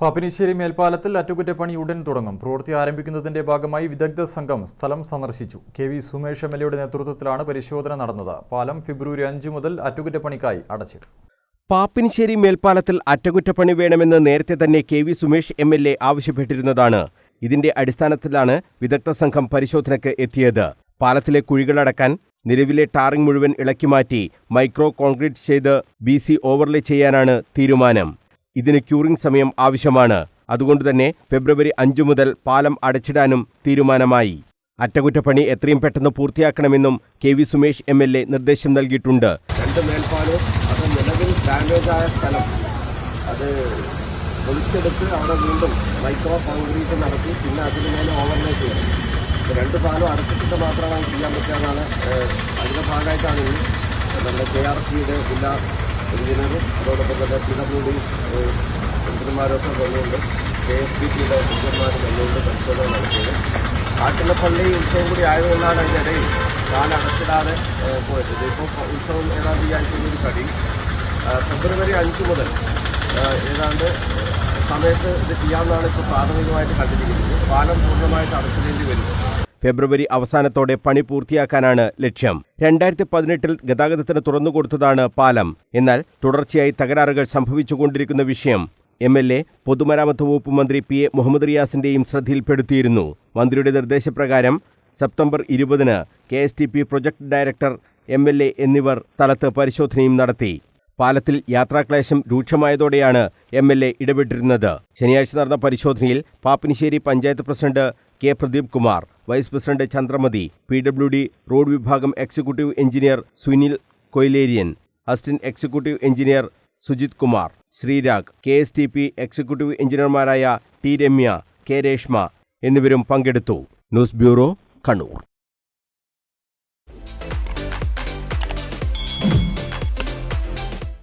പാപ്പിനിശ്ശേരി മേൽപ്പാലത്തിൽ അറ്റകുറ്റപ്പണി ഉടൻ തുടങ്ങും. പ്രവൃത്തി ആരംഭിക്കുന്നതിന്റെ ഭാഗമായി വിദഗ്ധ സംഘം സ്ഥലം സന്ദർശിച്ചു. K V Sumesh M L എയുടെ നേതൃത്വത്തിലാണ് പരിശോധന നടന്നത്. പാലം ഫെബ്രുവരി അഞ്ച് മുതൽ അറ്റകുറ്റപ്പണിക്കായി അടച്ചിട്ടു. പാപ്പിനിശ്ശേരി മേൽപ്പാലത്തിൽ അറ്റകുറ്റപ്പണി വേണമെന്ന് നേരത്തെ തന്നെ K V Sumesh M L A ആവശ്യപ്പെട്ടിരുന്നതാണ്. ഇതിന്റെ അടിസ്ഥാനത്തിലാണ് വിദഗ്ധ സംഘം പരിശോധനയ്ക്ക് എത്തിയത്. പാലത്തിലെ കുഴികളടക്കാൻ നിലവിലെ ടാറിംഗ് മുഴുവൻ ഇളക്കി മാറ്റി മൈക്രോ കോൺക്രീറ്റ് ചെയ്ത് ബി സി ഓവർലേ ചെയ്യാനാണ് തീരുമാനം. ഇതിന് ക്യൂറിംഗ് സമയം ആവശ്യമാണ്. അതുകൊണ്ടുതന്നെ ഫെബ്രുവരി അഞ്ചു മുതൽ പാലം അടച്ചിടാനും തീരുമാനമായി. അറ്റകുറ്റപ്പണി എത്രയും പെട്ടെന്ന് പൂർത്തിയാക്കണമെന്നും K V Sumesh M L A നിർദ്ദേശം നൽകിയിട്ടുണ്ട്. രണ്ട് അവിടെ വീണ്ടും മൈക്രോ കോൺക്രീറ്റ് നടത്തി പിന്നെ അതിന് മേലെ ഓവർലേ ചെയ്യണം. രണ്ട് പാലം അടച്ചിട്ടിട്ട് മാത്രമാണ് ചെയ്യാൻ പറ്റുക എന്നാണ് അതിന്റെ ഭാഗമായിട്ടാണ് നമ്മുടെ കെ ആർ പിയുടെ ജില്ലാ എഞ്ചിനീയറും അതോടൊപ്പം തന്നെ പി ഡബ്ല്യു ഡി എഞ്ചിനീയർമാരൊക്കെ വന്നുകൊണ്ട് കെ എസ് പി ടിയുടെ എഞ്ചിനീയർമാരും വന്നുകൊണ്ട് പരിശോധന നടത്തിയത്. കാട്ടിലപ്പള്ളി ഉത്സവം കൂടി ആയതുകൊണ്ടാണ് അതിന്റെ ഇടയിൽ താൻ അടച്ചിടാതെ പോയത്. ഇതിപ്പോൾ ഉത്സവം ഏതാണ്ട് ഈ ആഴ്ച കൂടി കഴിയും. ഫെബ്രുവരി അഞ്ച് മുതൽ ഏതാണ്ട് സമയത്ത് ഇത് ചെയ്യാമെന്നാണ് ഇപ്പോൾ പ്രാഥമികമായിട്ട് കണ്ടിരിക്കുന്നത്. പാലം പൂർണമായിട്ട് അടച്ചിടേണ്ടി വരും. ഫെബ്രുവരി അവസാനത്തോടെ പണി പൂർത്തിയാക്കാനാണ് ലക്ഷ്യം. രണ്ടായിരത്തി പതിനെട്ടിൽ ഗതാഗതത്തിന് തുറന്നുകൊടുത്തതാണ് പാലം. എന്നാൽ തുടർച്ചയായി തകരാറുകൾ സംഭവിച്ചുകൊണ്ടിരിക്കുന്ന വിഷയം എം എൽ എ പൊതുമരാമത്ത് വകുപ്പ് മന്ത്രി പി എ മുഹമ്മദ് റിയാസിന്റെയും ശ്രദ്ധയിൽപ്പെടുത്തിയിരുന്നു. മന്ത്രിയുടെ നിർദ്ദേശപ്രകാരം സെപ്റ്റംബർ ഇരുപതിന് K S T P project director M L A എന്നിവർ സ്ഥലത്ത് പരിശോധനയും നടത്തി. പാലത്തിൽ യാത്രാക്ലേശം രൂക്ഷമായതോടെയാണ് എം എൽ എ ഇടപെട്ടിരുന്നത്. ശനിയാഴ്ച നടന്ന പരിശോധനയിൽ Pappinissery panchayat president K Pradeep Kumar vice president Chandramathi P W D road വിഭാഗം executive engineer Sunil Koilerian assistant executive engineer Sujith Kumar Sreerag K S T P executive എഞ്ചിനീയർമാരായ T Ramya K Reshma എന്നിവരും പങ്കെടുത്തു. News bureau Kannur.